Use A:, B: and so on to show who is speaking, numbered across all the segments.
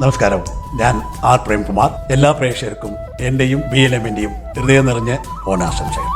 A: നമസ്കാരം. ഞാൻ ആർ പ്രേംകുമാർ. എല്ലാ പ്രേക്ഷകർക്കും എന്റെയും ബി എൽ എമ്മിന്റെയും ഹൃദയം നിറഞ്ഞ ഓണാശംസകൾ.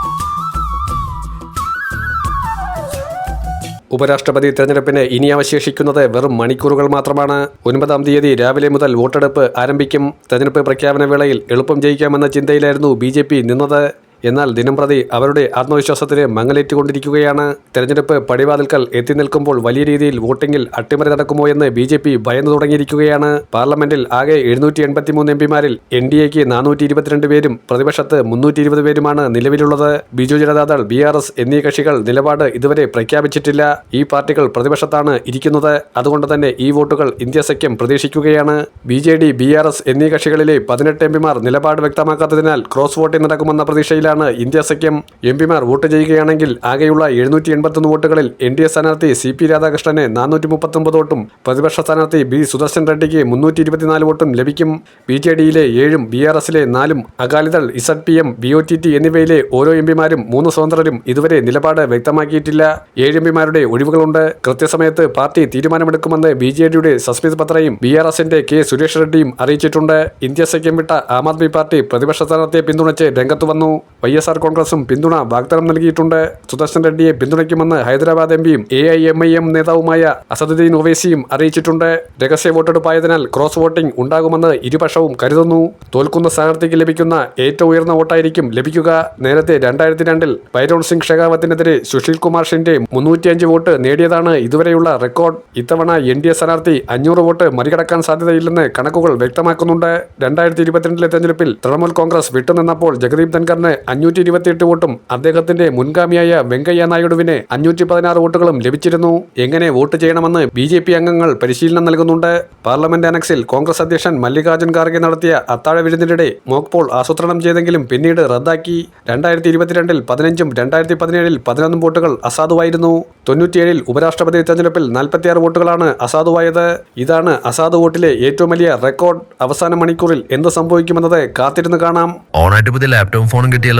B: ഉപരാഷ്ട്രപതി തെരഞ്ഞെടുപ്പിന് ഇനി അവശേഷിക്കുന്നത് വെറും മണിക്കൂറുകൾ മാത്രമാണ്. ഒൻപതാം തീയതി രാവിലെ മുതൽ വോട്ടെടുപ്പ് ആരംഭിക്കും. തെരഞ്ഞെടുപ്പ് പ്രഖ്യാപന വേളയിൽ എളുപ്പം ജയിക്കാമെന്ന ചിന്തയിലായിരുന്നു ബി നിന്നത്. എന്നാൽ ദിനംപ്രതി അവരുടെ ആത്മവിശ്വാസത്തിന് മങ്ങലേറ്റുകൊണ്ടിരിക്കുകയാണ് തെരഞ്ഞെടുപ്പ് പടിവാതിൽക്കൽ എത്തി നിൽക്കുമ്പോൾ വലിയ രീതിയിൽ വോട്ടിംഗിൽ അട്ടിമറി നടക്കുമോ എന്ന് ബി ജെ പി ഭയന്നു തുടങ്ങിയിരിക്കുകയാണ്. പാർലമെന്റിൽ ആകെ എഴുന്നൂറ്റി എൺപത്തിമൂന്ന് എം പിമാരിൽ എൻ ഡി എക്ക് നാനൂറ്റി ഇരുപത്തിരണ്ട് പേരും പ്രതിപക്ഷത്ത് മുന്നൂറ്റി ഇരുപത് പേരുമാണ് നിലവിലുള്ളത്. Biju Janata Dal B R S എന്നീ കക്ഷികൾ നിലപാട് ഇതുവരെ പ്രഖ്യാപിച്ചിട്ടില്ല. ഈ പാർട്ടികൾ പ്രതിപക്ഷത്താണ് ഇരിക്കുന്നത്. അതുകൊണ്ട് തന്നെ ഈ വോട്ടുകൾ ഇന്ത്യ സഖ്യം പ്രതീക്ഷിക്കുകയാണ്. B J D B R S എന്നീ കക്ഷികളിലെ പതിനെട്ട് എം പിമാർ നിലപാട് വ്യക്തമാക്കാത്തതിനാൽ ക്രോസ് വോട്ടിംഗ് നടക്കുമെന്ന പ്രതീക്ഷയിലാണ് ഇന്ത്യ സഖ്യം. എം പിമാർ വോട്ട് ചെയ്യുകയാണെങ്കിൽ ആകെയുള്ള എഴുന്നൂറ്റി എൺപത്തൊന്ന് വോട്ടുകളിൽ എൻ ഡി എ സ്ഥാനാർത്ഥി സി പി രാധാകൃഷ്ണന് നാനൂറ്റി മുപ്പത്തൊമ്പത് വോട്ടും പ്രതിപക്ഷ സ്ഥാനാർത്ഥി ബി സുദർശൻ റെഡ്ഡിക്ക് മുന്നൂറ്റി ഇരുപത്തിനാല് വോട്ടും ലഭിക്കും. ബി ജെ ഡിയിലെ ഏഴും ബി ആർ എസിലെ നാലും Akali Dal Z P M B O T T എന്നിവയിലെ ഓരോ എം പിമാരും മൂന്ന് സ്വതന്ത്രരും ഇതുവരെ നിലപാട് വ്യക്തമാക്കിയിട്ടില്ല. ഏഴ് എം പിമാരുടെ ഒഴിവുകളുണ്ട്. കൃത്യസമയത്ത് പാർട്ടി തീരുമാനമെടുക്കുമെന്ന് ബി ജെ ഡിയുടെ സസ്മിത് പത്രയും ബി ആർ എസിന്റെ കെ സുരേഷ് റെഡ്ഡിയും അറിയിച്ചിട്ടുണ്ട്. ഇന്ത്യ സഖ്യം വിട്ട ആം ആദ്മി പാർട്ടി പ്രതിപക്ഷ സ്ഥാനാർത്ഥിയെ പിന്തുണച്ച് രംഗത്ത് വന്നു. വൈ എസ് ആർ കോൺഗ്രസും പിന്തുണ വാഗ്ദാനം നൽകിയിട്ടുണ്ട്. സുദർശൻ റെഡ്ഡിയെ പിന്തുണയ്ക്കുമെന്ന് ഹൈദരാബാദ് എം പിയും A I M I M നേതാവുമായ അസദുദ്ദീൻ ഒവൈസിയും അറിയിച്ചിട്ടുണ്ട്. രഹസ്യ വോട്ടെടുപ്പായതിനാൽ ക്രോസ് വോട്ടിംഗ് ഉണ്ടാകുമെന്ന് ഇരുപക്ഷവും കരുതുന്നു. തോൽക്കുന്ന സ്ഥാനാർത്ഥിക്ക് ലഭിക്കുന്ന ഏറ്റവും ഉയർന്ന വോട്ടായിരിക്കും ലഭിക്കുക. നേരത്തെ രണ്ടായിരത്തി രണ്ടിൽ ബൈരോൺ സിംഗ് ഷെഖാവത്തിനെതിരെ സുശീൽ കുമാർ ഷിൻഡെ മുന്നൂറ്റിയഞ്ച് വോട്ട് നേടിയതാണ് ഇതുവരെയുള്ള റെക്കോർഡ്. ഇത്തവണ എൻ ഡി എ സ്ഥാനാർത്ഥി അഞ്ഞൂറ് വോട്ട് മറികടക്കാൻ സാധ്യതയില്ലെന്ന് കണക്കുകൾ വ്യക്തമാക്കുന്നുണ്ട്. രണ്ടായിരത്തി ഇരുപത്തിരണ്ടിലെ തെരഞ്ഞെടുപ്പിൽ തൃണമൂൽ കോൺഗ്രസ് വിട്ടുനിന്നപ്പോൾ ജഗദീപ് ധൻഖറിന് അഞ്ഞൂറ്റി ഇരുപത്തിയെട്ട് വോട്ടും അദ്ദേഹത്തിന്റെ മുൻഗാമിയായ വെങ്കയ്യ നായിഡുവിന് അഞ്ഞൂറ്റി പതിനാറ് വോട്ടുകളും ലഭിച്ചിരുന്നു. എങ്ങനെ വോട്ട് ചെയ്യണമെന്ന് ബി ജെ പി അംഗങ്ങൾ പരിശീലനം നൽകുന്നുണ്ട്. പാർലമെന്റ് അനക്സിൽ കോൺഗ്രസ് അധ്യക്ഷൻ മല്ലികാർജുൻ ഖാർഗെ നടത്തിയ അത്താഴ വിരുന്നിനിടെ മോക്ക് പോൾ ആസൂത്രണം ചെയ്തെങ്കിലും പിന്നീട് റദ്ദാക്കി. രണ്ടായിരത്തി ഇരുപത്തിരണ്ടിൽ പതിനഞ്ചും രണ്ടായിരത്തി പതിനേഴിൽ പതിനൊന്നും വോട്ടുകൾ അസാധുവായിരുന്നു. തൊണ്ണൂറ്റിയേഴിൽ ഉപരാഷ്ട്രപതി തെരഞ്ഞെടുപ്പിൽ നാൽപ്പത്തിയാറ് വോട്ടുകളാണ് അസാധുവായത്. ഇതാണ് അസാധു വോട്ടിലെ ഏറ്റവും വലിയ റെക്കോർഡ് അവസാന മണിക്കൂറിൽ എന്ത് സംഭവിക്കുമെന്നത് കാത്തിരുന്ന് കാണാം.
C: ഓണായിട്ട് പുതിയ ലാപ്ടോപ്പും ഫോണും കിട്ടിയല്ലോ.